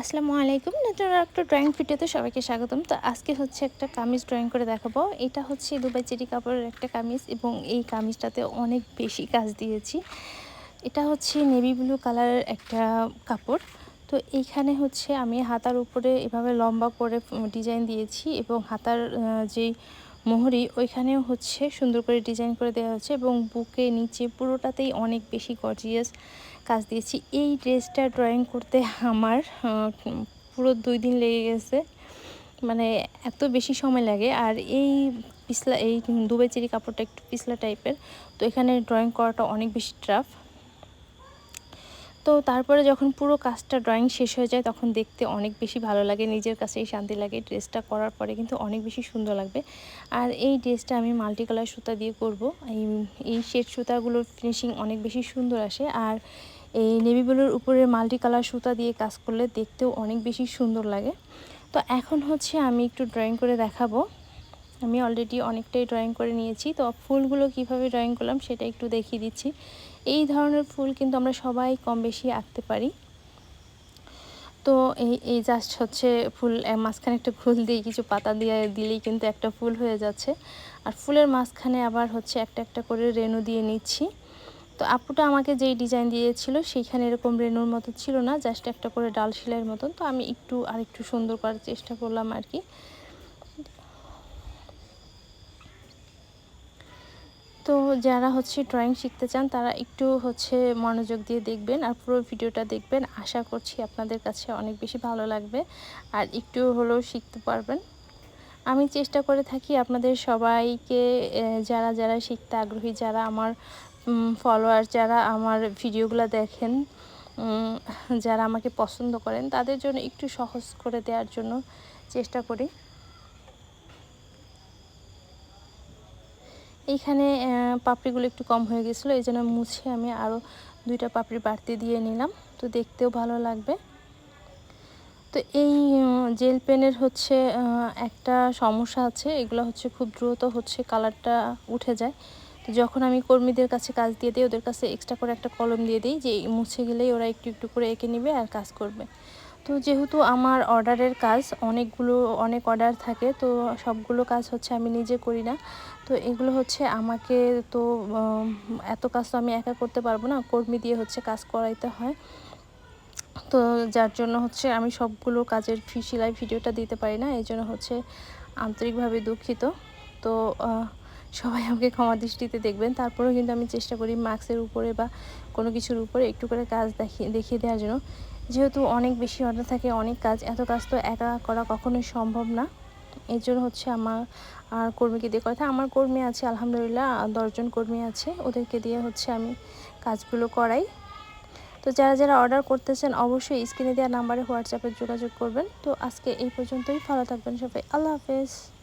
আসসালামু আলাইকুম। নতুন একটা ড্রয়িং ভিডিওতে সবাইকে স্বাগতম। তো আজকে হচ্ছে একটা কামিজ ড্রয়িং করে দেখাবো। এটা হচ্ছে দুবাই চেরি কাপড়ের একটা কামিজ এবং এই কামিজটাতে অনেক বেশি কাজ দিয়েছি। এটা হচ্ছে নেভি ব্লু কালারের একটা কাপড়। তো এইখানে হচ্ছে আমি হাতার উপরে এভাবে লম্বা করে ডিজাইন দিয়েছি এবং হাতার যেই মোহরি ওইখানেও হচ্ছে সুন্দর করে ডিজাইন করে দেওয়া হচ্ছে এবং বুকে নিচে পুরোটাতেই অনেক বেশি গর্জিয়াস কাজ দিয়েছি। এই ড্রেসটা ড্রয়িং করতে আমার পুরো দুই দিন লেগে গেছে। মানে এত বেশি সময় লাগে। আর এই পিছলা, এই দুবাই চেরি কাপড়টা একটু পিছলা টাইপের তো এখানে ড্রয়িং করাটা অনেক বেশি ট্রাফ তো তারপরে যখন পুরো কাজটা ড্রয়িং শেষ হয়ে যায়, তখন দেখতে অনেক বেশি ভালো লাগে। নিজের কাছেই শান্তি লাগে। ড্রেসটা করার পরে কিন্তু অনেক বেশি সুন্দর লাগবে। আর এই ড্রেসটা আমি মাল্টি কালার সুতা দিয়ে করব। এই এই শেড সুতাগুলোর ফিনিশিং অনেক বেশি সুন্দর আসে। আর এই নেভি ব্লুর উপরে মাল্টি কালার সুতা দিয়ে কাজ করলে দেখতেও অনেক বেশি সুন্দর লাগে। তো এখন হচ্ছে আমি একটু ড্রয়িং করে দেখাবো। আমি অলরেডি অনেকটাই ড্রয়িং করে নিয়েছি। তো ফুলগুলো কীভাবে ড্রয়িং করলাম সেটা একটু দেখিয়ে দিচ্ছি। এই ধরনের ফুল কিন্তু আমরা সবাই কম বেশি আঁকতে পারি। তো এই এই জাস্ট হচ্ছে ফুল মাঝখানে একটা ফুল দিয়ে কিছু পাতা দিয়ে দিলেই কিন্তু একটা ফুল হয়ে যাচ্ছে। আর ফুলের মাঝখানে আবার হচ্ছে একটা একটা করে রেনু দিয়ে নিচ্ছি। তো আপুটা আমাকে যেই ডিজাইন দিয়েছিল সেইখানে এরকম রেনুর মতো ছিল না জাস্ট একটা করে ডাল সেলাইয়ের মতন। তো আমি একটু আর একটু সুন্দর করার চেষ্টা করলাম আর কি। তো যারা হচ্ছে ড্রয়িং শিখতে চান, তারা একটু হচ্ছে মনোযোগ দিয়ে দেখবেন আর পুরো ভিডিওটা দেখবেন। আশা করছি আপনাদের কাছে অনেক বেশি ভালো লাগবে আর একটু হলেও শিখতে পারবেন। আমি চেষ্টা করে থাকি আপনাদের সবাইকে যারা যারা শিখতে আগ্রহী, যারা আমার ফলোয়ার যারা আমার ভিডিওগুলো দেখেন যারা আমাকে পছন্দ করেন, তাদের জন্য একটু সহজ করে দেওয়ার জন্য চেষ্টা করি। এইখানে পাপড়িগুলো একটু কম হয়ে গেছিল, এই জন্য মুছে আমি আরও দুইটা পাপড়ি বাড়তি দিয়ে নিলাম। তো দেখতেও ভালো লাগবে। তো এই জেল পেনের হচ্ছে একটা সমস্যা আছে, এগুলো হচ্ছে খুব দ্রুত হচ্ছে কালারটা উঠে যায়। তো যখন আমি কর্মীদের কাছে কাজ দিয়ে দিই, ওদের কাছে এক্সট্রা করে একটা কলম দিয়ে দিই, যে মুছে গেলেই ওরা একটু একটু করে এঁকে নেবে আর কাজ করবে। তো যেহেতু আমার অর্ডারের কাজ, অনেকগুলো, অনেক অর্ডার থাকে, তো সবগুলো কাজ হচ্ছে আমি নিজে করি না। তো এগুলো হচ্ছে আমাকে তো এত কাজ তো আমি একা করতে পারব না, কর্মী দিয়ে হচ্ছে কাজ করাইতে হয়। তো যার জন্য হচ্ছে আমি সবগুলো কাজের ফি সেলাই ভিডিওটা দিতে পারি না, এই জন্য হচ্ছে আন্তরিকভাবে দুঃখিত। তো সবাই আমাকে ক্ষমা দৃষ্টিতে দেখবেন। তারপরেও কিন্তু আমি চেষ্টা করি মাস্কের উপরে বা কোনো কিছুর উপরে একটু করে কাজ দেখিয়ে দেখিয়ে দেওয়ার জন্য। যেহেতু অনেক বেশি অর্ডার থাকে, অনেক কাজ, এত কাজ তো একা করা কখনোই সম্ভব না। এই জন্য হচ্ছে আমার, আর কর্মীকে দিয়ে কথা আমার কর্মী আছে, আলহামদুলিল্লাহ, দশজন কর্মী আছে। ওদেরকে দিয়ে হচ্ছে আমি কাজগুলো করাই। তো যারা যারা অর্ডার করতেছেন, অবশ্যই স্ক্রিনে দেওয়া নাম্বারে হোয়াটসঅ্যাপে যোগাযোগ করবেন। তো আজকে এই পর্যন্তই। ভালো থাকবেন সবাই। আল্লাহ হাফেজ।